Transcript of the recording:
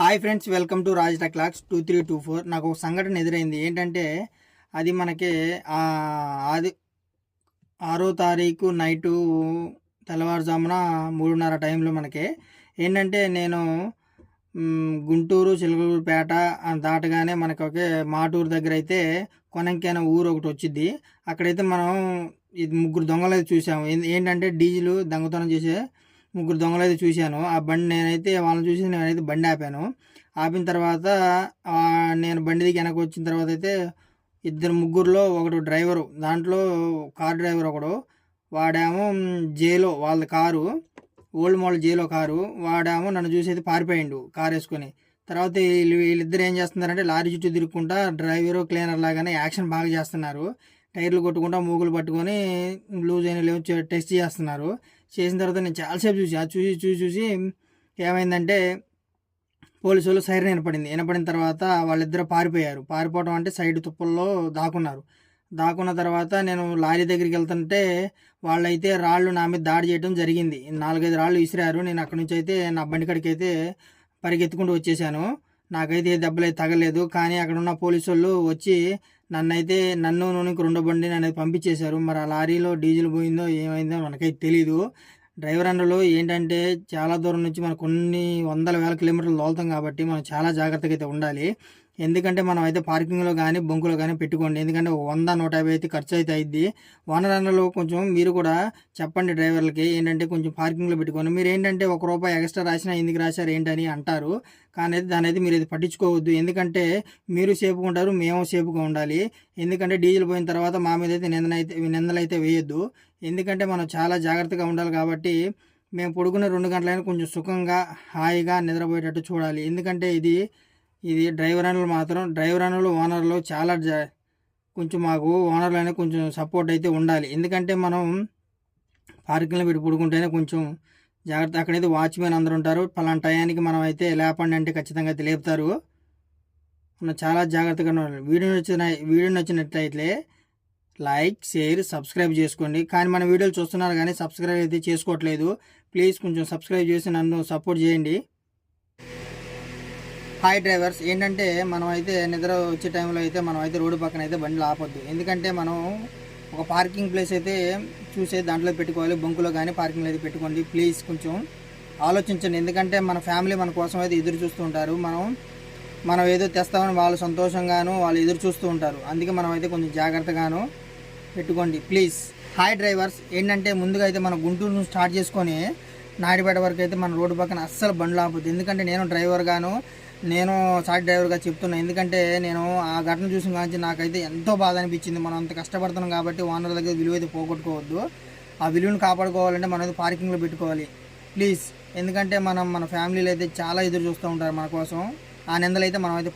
Hi friends welcome to Raj clocks two three two four. నాకు ఒక సంఘటన ఎదురైంది. ఏంటంటే అది మనకి అది ఆరో తారీఖు నైటు తెల్లవారుజామున మూడున్నర టైంలో మనకి ఏంటంటే నేను గుంటూరు చిలకలూరుపేట దాటగానే మనకి ఒకే మాటూరు దగ్గర అయితే కొనంకైన ఊరు ఒకటి వచ్చింది అక్కడైతే మనం ఇది ముగ్గురు దొంగలు అయితే చూసాము ఏంటంటే డీజిల్ దొంగతనం చేసే ముగ్గురు దొంగలు అయితే చూశాను. ఆ బండి నేనైతే వాళ్ళని చూసి నేనైతే బండి ఆపాను. ఆపిన తర్వాత నేను బండి దిగి వెనక్కి వచ్చిన తర్వాత అయితే ఇద్దరు ముగ్గురులో ఒకడు డ్రైవరు దాంట్లో కార్ డ్రైవర్ ఒకడు. వాడేమో జేలో వాళ్ళ కారు ఓల్డ్ మోడల్ జేలో కారు. వాడేమో నన్ను చూసి అయితే పారిపోయిండు కారు వేసుకొని. తర్వాత వీళ్ళు వీళ్ళిద్దరు ఏం చేస్తున్నారంటే లారీ చుట్టూ తిరుక్కుంటా డ్రైవరు క్లీనర్ లాగానే యాక్షన్ బాగా చేస్తున్నారు. టైర్లు కొట్టుకుంటా మూగులు పట్టుకొని లూజ్ అయిన లేవు టెస్ట్ చేస్తున్నారు. చేసిన తర్వాత నేను చాలాసేపు చూసి. అది చూసి చూసి చూసి ఏమైందంటే పోలీసు వాళ్ళు సైరన్ వినపడింది. వినపడిన తర్వాత వాళ్ళిద్దరు పారిపోయారు. పారిపోవడం అంటే సైడ్ తుప్పల్లో దాకున్నారు దాక్కున్న తర్వాత నేను లారీ దగ్గరికి వెళ్తుంటే వాళ్ళైతే రాళ్ళు నా మీద దాడి చేయడం జరిగింది. నాలుగైదు రాళ్ళు విసిరారు. నేను అక్కడి నుంచి అయితే నా బండి కాడికి అయితే పరిగెత్తుకుంటూ వచ్చేసాను. నాకైతే ఏ దెబ్బలు అయితే తగలేదు. కానీ అక్కడ ఉన్న పోలీసు వాళ్ళు వచ్చి నన్నైతే నన్ను నూనెకి రెండో బండి నన్ను పంపించేశారు. మరి ఆ లారీలో డీజిల్ పోయిందో ఏమైందో మనకైతే తెలీదు. డ్రైవర్ అన్నలో ఏంటంటే చాలా దూరం నుంచి మనం కొన్ని వందల వేల కిలోమీటర్లు తోలుతాం కాబట్టి మనం చాలా జాగ్రత్తగా అయితే ఉండాలి. ఎందుకంటే మనం అయితే పార్కింగ్లో కానీ బొంకులో కానీ పెట్టుకోండి. ఎందుకంటే వంద నూట యాభై అయితే ఖర్చు అయితే అయింది ఓనర్ అన్నలో కొంచెం మీరు కూడా చెప్పండి డ్రైవర్లకి ఏంటంటే కొంచెం పార్కింగ్లో పెట్టుకోండి మీరు ఏంటంటే ఒక రూపాయి ఎక్స్ట్రా రాసినా ఎందుకు రాశారు ఏంటని అంటారు. కానీ అయితే దాని అయితే మీరు ఇది పట్టించుకోవద్దు. ఎందుకంటే మీరు సేఫ్గా ఉంటారు మేము సేఫ్గా ఉండాలి. ఎందుకంటే డీజిల్ పోయిన తర్వాత మా మీద అయితే నిందనైతే నిందలైతే వేయొద్దు. ఎందుకంటే మనం చాలా జాగ్రత్తగా ఉండాలి కాబట్టి మేము పడుకునే రెండు గంటలైనా కొంచెం సుఖంగా హాయిగా నిద్రపోయేటట్టు చూడాలి. ఎందుకంటే ఇది ఇది డ్రైవర్ అనలు మాత్రం డ్రైవర్ అనలు ఓనర్లు చాలా జా కొంచెం మాకు ఓనర్లు అనేది కొంచెం సపోర్ట్ అయితే ఉండాలి. ఎందుకంటే మనం పార్కింగ్లో పెట్టి పడుకుంటేనే కొంచెం జాగ్రత్త అక్కడైతే వాచ్మెన్ అందరు ఉంటారు. పలానా టయానికి మనం అయితే లేపండి అంటే ఖచ్చితంగా అయితే లేపుతారు. మనం చాలా జాగ్రత్తగా ఉండాలి. వీడియో నచ్చిన వీడియో నచ్చినట్లయితే లైక్ షేర్ సబ్స్క్రైబ్ చేసుకోండి. కానీ మన వీడియోలు చూస్తున్నారు కానీ సబ్స్క్రైబ్ అయితే చేసుకోవట్లేదు. ప్లీజ్ కొంచెం సబ్స్క్రైబ్ చేసి నన్ను సపోర్ట్ చేయండి. హాయ్ డ్రైవర్స్ ఏంటంటే మనం అయితే నిద్ర వచ్చే టైంలో అయితే మనం అయితే రోడ్డు పక్కన అయితే బండ్లు ఆపొద్దు. ఎందుకంటే మనం ఒక పార్కింగ్ ప్లేస్ అయితే చూసే దాంట్లో పెట్టుకోవాలి. బొంకులో కానీ పార్కింగ్లో అయితే పెట్టుకోండి. ప్లీజ్ కొంచెం ఆలోచించండి. ఎందుకంటే మన ఫ్యామిలీ మన కోసం అయితే ఎదురు చూస్తూ ఉంటారు. మనం మనం ఏదో తెస్తామని వాళ్ళు సంతోషంగాను వాళ్ళు ఎదురు చూస్తూ ఉంటారు. అందుకే మనం అయితే కొంచెం జాగ్రత్తగాను పెట్టుకోండి. ప్లీజ్ హాయ్ డ్రైవర్స్ ఏంటంటే ముందుగా అయితే మనం గుంటూరు నుంచి స్టార్ట్ చేసుకొని నాయుడుపేట వరకు అయితే మన రోడ్డు పక్కన అస్సలు బండ్లు ఆపొద్దు. ఎందుకంటే నేను డ్రైవర్గాను నేను సాక్ డ్రైవర్గా చెప్తున్నా. ఎందుకంటే నేను ఆ ఘటన చూసిన కానీ నాకైతే ఎంతో బాధ అనిపించింది. మనం అంత కష్టపడుతున్నాం కాబట్టి ఓనర్ దగ్గర విలువ అయితే పోగొట్టుకోవద్దు. ఆ విలువను కాపాడుకోవాలంటే మనం అయితే పార్కింగ్లో పెట్టుకోవాలి. ప్లీజ్. ఎందుకంటే మనం మన ఫ్యామిలీలు అయితే చాలా ఎదురు చూస్తూ ఉంటారు మన కోసం. ఆ నిందలు అయితే మనం అయితే